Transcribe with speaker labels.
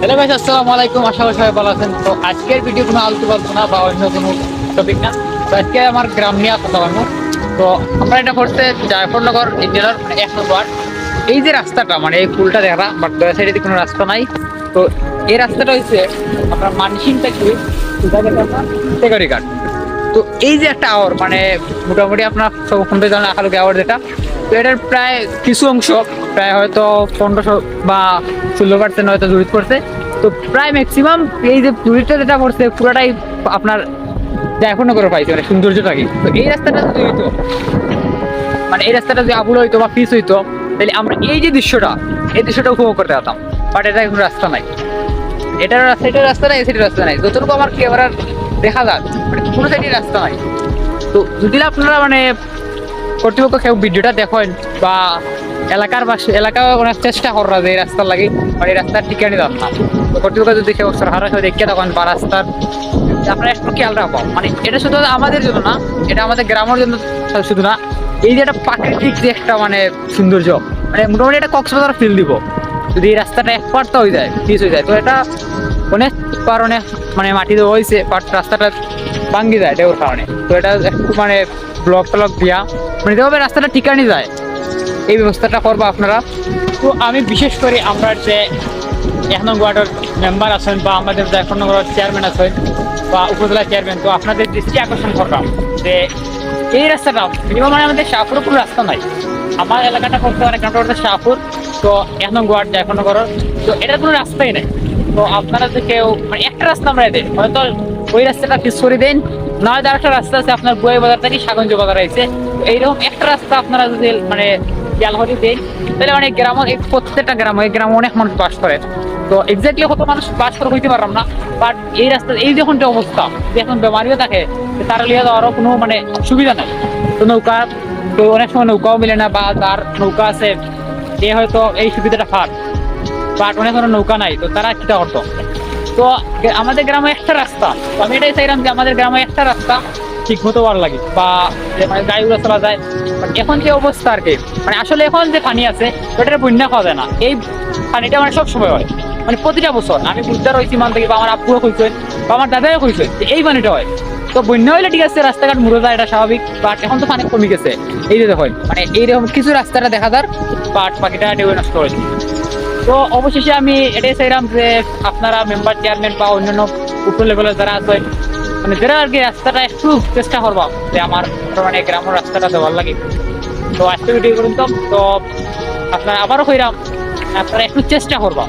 Speaker 1: Hello ভাই আসসালামু আলাইকুম। আশা করি সবাই ভালো আছেন। তো আজকের ভিডিও কোনো আলতু পালতু না বা অন্য কোনো টপিক না। তো আজকে আমার গ্রাম নিয়ে কথা বলব তো আমরা এটা করতে জায়ফরনগর জেলার মানে এক নম্বর। এই যে রাস্তাটা মানে এই পুলটা দেখা বাট দয়া সাইডে কোনো রাস্তা নাই। তো এই রাস্তাটা হচ্ছে আপনার মানসিং থেকে টেকারিঘাট। তো এই যে একটা আওয়ার মানে মোটামুটি আপনার সব থেকে জানেন আকালুকে আওয়ার যেটা এটার প্রায় কিছু অংশ প্রায় হয়তো পনেরোশো বা ষোলো পার্সেন্ট হয়তো জড়িত করছে তো প্রায় ম্যাক্সিমাম এই যে জড়িতটা যেটা করছে পুরোটাই আপনার এখনও করে পাইছে মানে সৌন্দর্যটাকে। তো এই রাস্তাটা যদি হইতো মানে এই রাস্তাটা যদি আবুল হইতো বা পিস হইতো, তাহলে আমরা এই যে দৃশ্যটা, এই দৃশ্যটা উপভোগ করতে পারতাম। বাট এটা কোনো রাস্তা নাই। এটার রাস্তা এটার রাস্তা নাই সেটার রাস্তা নাই। যতটুকু আমার ক্যামেরার দেখা যাক মানে কোনো সাইডে রাস্তা নাই। তো যদি আপনারা মানে কর্তৃপক্ষ কেউ ভিডিওটা দেখেন বা এলাকার বাস এলাকা অনেক চেষ্টা করা যে এই রাস্তার লাগে মানে এই রাস্তার ঠিকানি তো কর্তৃপক্ষ যদি কেউ সরকার কেউ দেখে তখন বা রাস্তার আপনারা একটু খেয়াল রাখব মানে এটা শুধু আমাদের জন্য না, এটা আমাদের গ্রামের জন্য শুধু না, এই যে একটা প্রাকৃতিক যে একটা মানে সৌন্দর্য মানে মোটামুটি একটা কক্সবাজার ফিল দিব। যদি এই রাস্তাটা এক পার্ট হয়ে যায় পিস হয়ে যায়, তো এটা অনেক কারণে মানে মাটিতে হয়েছে বাট রাস্তাটা ভাঙ্গি যায় এটার কারণে। তো এটা একটু মানে ব্লক টলক দিয়া মানে যেভাবে রাস্তাটা ঠিকানি যায়। এই ব্যবস্থাটা করব আপনারা। তো আমি বিশেষ করে আমরা যে নম্বর ওয়ার্ডের মেম্বার আছেন বা আমাদের যে নম্বর চেয়ারম্যান আছেন বা উপজেলা চেয়ারম্যান, তো আপনাদের দৃষ্টি আকর্ষণ করলাম যে এই রাস্তাটা মিনিমাম মানে আমাদের শাহপুরে কোনো রাস্তা নাই। আমার এলাকাটা করতে অনেক গ্রামটা করতে শাহপুর, তো ওয়ার্ড এক নম্বর তো এটার কোনো রাস্তাই নেই। তো আপনারা যে কেউ মানে একটা রাস্তা আমরা দেন হয়তো ওই রাস্তাটা পিস করে দেন নয় হয়তো আরেকটা রাস্তা আছে আপনার বই বাজার থেকে সাগঞ্জ বাজার আছে এইরকম একটা রাস্তা আপনারা যদি মানে খেয়াল করে দেন তাহলে অনেক গ্রাম প্রত্যেকটা গ্রাম, এই গ্রামে অনেক মানুষ বাস করে। তো এক্স্যাক্টলি কত মানুষ বাস করে হইতে পারলাম না বাট এই রাস্তা, এই যখন যে অবস্থা, যে এখন বেমারিও থাকে তার লিয়ে যাওয়ারও কোনো মানে সুবিধা নাই। তো নৌকা, তো অনেক সময় নৌকাও মিলে না, বা তার নৌকা আছে এ হয়তো এই সুবিধাটা পার বাট অনেক ধরনের নৌকা নাই, তো তারা কিটা করতো। তো আমাদের গ্রামে একটা রাস্তা আমি এটাই চাইলাম যে আমাদের গ্রামে একটা রাস্তা ঠিক মতো হওয়ার লাগে বা মানে গাড়ি উড়ে চলা যায়। এখন যে অবস্থা আর কি? মানে আসলে এখন যে পানি আছে ওটার বন্যা খাওয়া যায় না। এই পানিটা মানে সবসময় হয়। মানে প্রতিটা বছর আমি বুঝতে রয়েছি মান থেকে বা আমার আপুরও কইছে বা আমার দাদাও কইছে এই পানিটা হয়। তো বন্যা হইলে ঠিক আছে রাস্তাঘাট মুড়ে যায়, এটা স্বাভাবিক বাট এখন তো পানি কমে গেছে। এই যে দেখেন মানে এইরকম কিছু রাস্তাটা দেখা যার বাট পাখিটা ডেবে নষ্ট হয়েছে তো অবশেষে আমি এটাই চাইলাম যে আপনারা মেম্বার চেয়ারম্যান বা অন্যান্য উপর লেভেলের যারা আছেন মানে যারা আর কি রাস্তাটা একটু চেষ্টা করবা যে আমার মানে গ্রামের রাস্তাটা দেওয়ার লাগে। তো আজকে ভিডিও করুন তো তো আপনারা আবারও কইরাম আপনারা একটু চেষ্টা করবা।